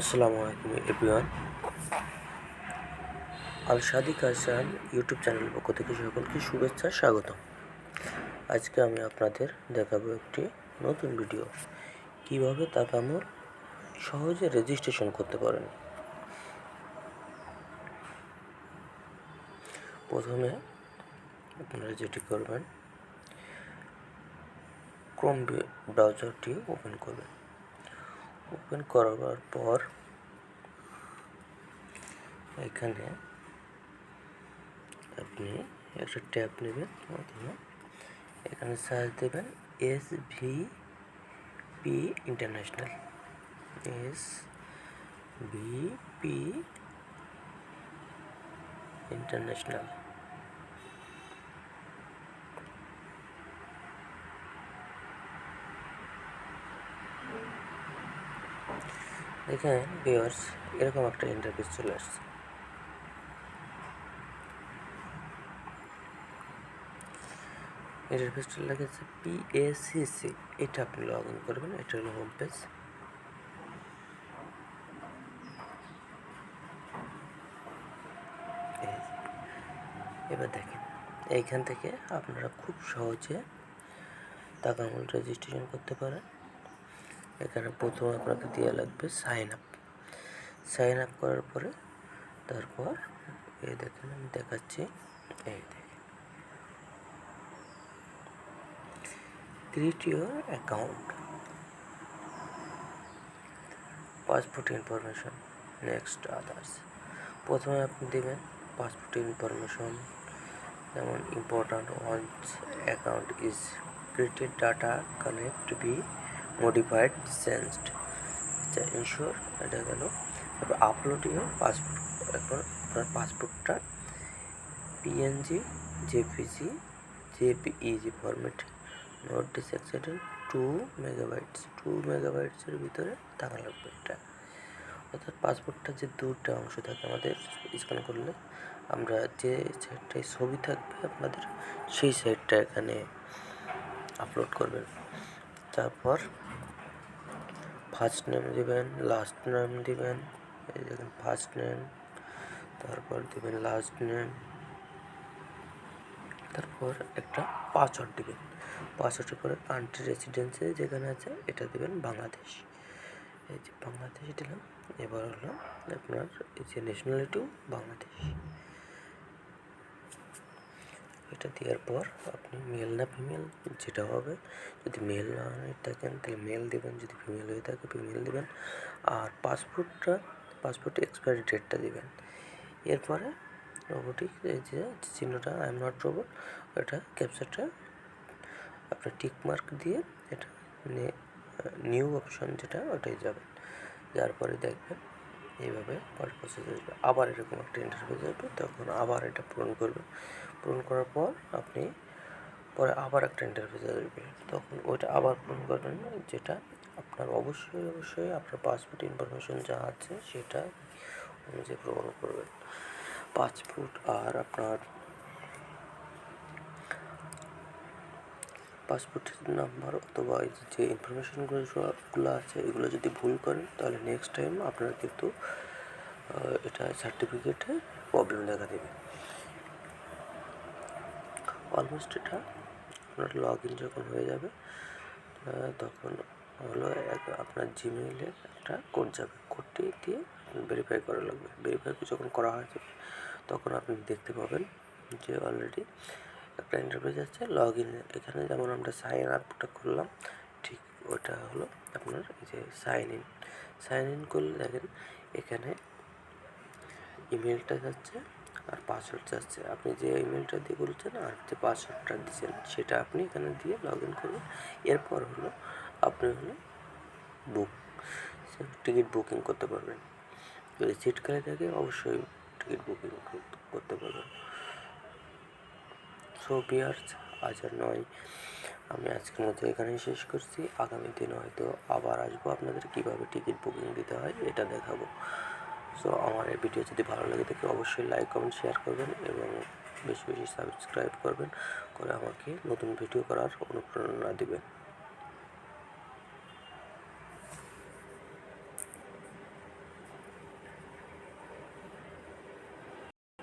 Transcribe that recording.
আসসালামু আলাইকুম everyone. Al Sadik Hasan YouTube channel পক্ষ থেকে সকলকে শুভেচ্ছা, স্বাগতম। আজকে আমি আপনাদের দেখাবো একটি নতুন ভিডিও। কীভাবে তাকামুল সহজে রেজিস্ট্রেশন করতে পারেন। প্রথমে আপনারা যেটি করবেন ক্রোম ব্রাউজারটি ওপেন করবেন। ওপেন করার পর এখানে আপনি একটা ট্যাব নেবেন এখানে সার্চ দেবেন S V P international. S V P international. দেখেন ভিউয়ার্স এরকম একটা ইন্টারফেস চলে আসছে। ইন্টারফেসটা লেগেছে পিএসিসি এটা আপনি লগ ইন করবেন, এটা হলো হোম পেজ এবার দেখেন, এইখান থেকে আপনারা খুব সহজে তাকামুল রেজিস্ট্রেশন করতে পারেন। এখানে প্রথমে আপনাকে দেওয়া লাগবে সাইন আপ সাইন আপ করার পরে তারপর এই দেখেন আমি দেখাচ্ছি, এই দেখেন। Create your account passport information next others প্রথমে আপনি দেবেন পাসপোর্ট ইনফরমেশন যেমন important once account is created data cannot be modified changed আচ্ছা ইনশোর এটা গেল। তারপর আপলোড পাসপোর্ট এখন আপনার পাসপোর্টটা PNG JPG JPEG format not this exceeding two megabytes two মেগাবাইটসের ভিতরে থাকা লাগবে এটা। অর্থাৎ পাসপোর্টটা যে দুটা অংশ থাকে আমাদের স্ক্যান করলে আমরা যে সাইডটায় ছবি থাকবে আপনাদের, সেই সাইডটা এখানে আপলোড করবেন। তারপর ফার্স্ট নেম দিবেন লাস্ট নেম দিবেন, এই দেখেন ফার্স্ট নেম তারপর দিবেন লাস্ট নেম তারপর একটা পাসওয়ার্ড দিবেন। পাসওয়ার্ডের পরে কান্ট্রি রেসিডেন্সি যেখানে আছে, এটা দিবেন বাংলাদেশ। এই যে বাংলাদেশ দিলাম, এবার হলো আপনার এই যে ন্যাশনালিটিও বাংলাদেশ। এটা দেওয়ার পর আপনি মেল না ফিমেল যেটা হবে, যদি মেল না হয়ে থাকেন, তাহলে মেল দেবেন, যদি ফিমেল হয়ে থাকে ফিমেল দেবেন। আর পাসপোর্টটা, পাসপোর্ট এক্সপায়ারি ডেটটা দেবেন। এরপরে রোবোটিক যে চিহ্নটা আই এম নট রোবট এটা ক্যাপচারটা আপনার টিক মার্ক দিয়ে এটা নিউ অপশন যেটা, ওটাই যাবেন। যার পরে দেখবেন এইভাবে পরে প্রসেস আসবে। আবার এরকম একটা ইন্টারফেস আসবে তখন আবার এটা পূরণ করবে। পূরণ করার পর আপনি পরে আবার একটা ইন্টারফেস আসবে। তখন ওইটা আবার পূরণ করবেন, যেটা আপনার অবশ্যই অবশ্যই আপনার পাসপোর্ট ইনফরমেশন যা আছে সেটা অনুযায়ী পূরণ করবেন পাসপোর্ট আর আপনার পাসপোর্টের নাম্বার অথবা যে ইনফরমেশনগুলো গুলো আছে, এগুলো যদি ভুল করেন, তাহলে নেক্সট টাইম আপনারা কিন্তু এটা সার্টিফিকেটে প্রবলেম দেখা দেবে। অলমোস্ট এটা আপনার লগ ইন যখন হয়ে যাবে তখন হলো আপনার জিমেইলে একটা কোড যাবে। কোডটি দিয়ে ভেরিফাই করা লাগবে। ভেরিফাই যখন করা হয়ে যাবে, তখন আপনি দেখতে পাবেন যে অলরেডি একটা ইন্টারফেস আছে লগ ইন এখানে যেমন আমরা সাইন আপটা করলাম, ঠিক ওটা হলো আপনার এই যে সাইন ইন সাইন ইন করলে দেখেন এখানে ইমেলটা যাচ্ছে আর পাসওয়ার্ড যাচ্ছে। আপনি যে ইমেলটা দিয়ে বলছেন আর যে পাসওয়ার্ডটা দিচ্ছেন সেটা আপনি এখানে দিয়ে লগ ইন করবেন এরপর হলো আপনি হলো বুক টিকিট বুকিং করতে পারবেন। যদি সিট খালি থাকে, অবশ্যই টিকিট বুকিং করতে পারবেন। সো বিয়ার্স, আজ আর নয়। আমি আজকের মধ্যে এখানেই শেষ করছি। আগামী দিন হয়তো আবার আসব আপনাদের কীভাবে টিকিট বুকিং দিতে হয় এটা দেখাবো। সো আমার এই ভিডিও যদি ভালো লাগে থাকে অবশ্যই লাইক, কমেন্ট, শেয়ার করবেন এবং বেশি বেশি সাবস্ক্রাইব করবেন। করে আমাকে নতুন ভিডিও করার অনুপ্রেরণা দিবেন।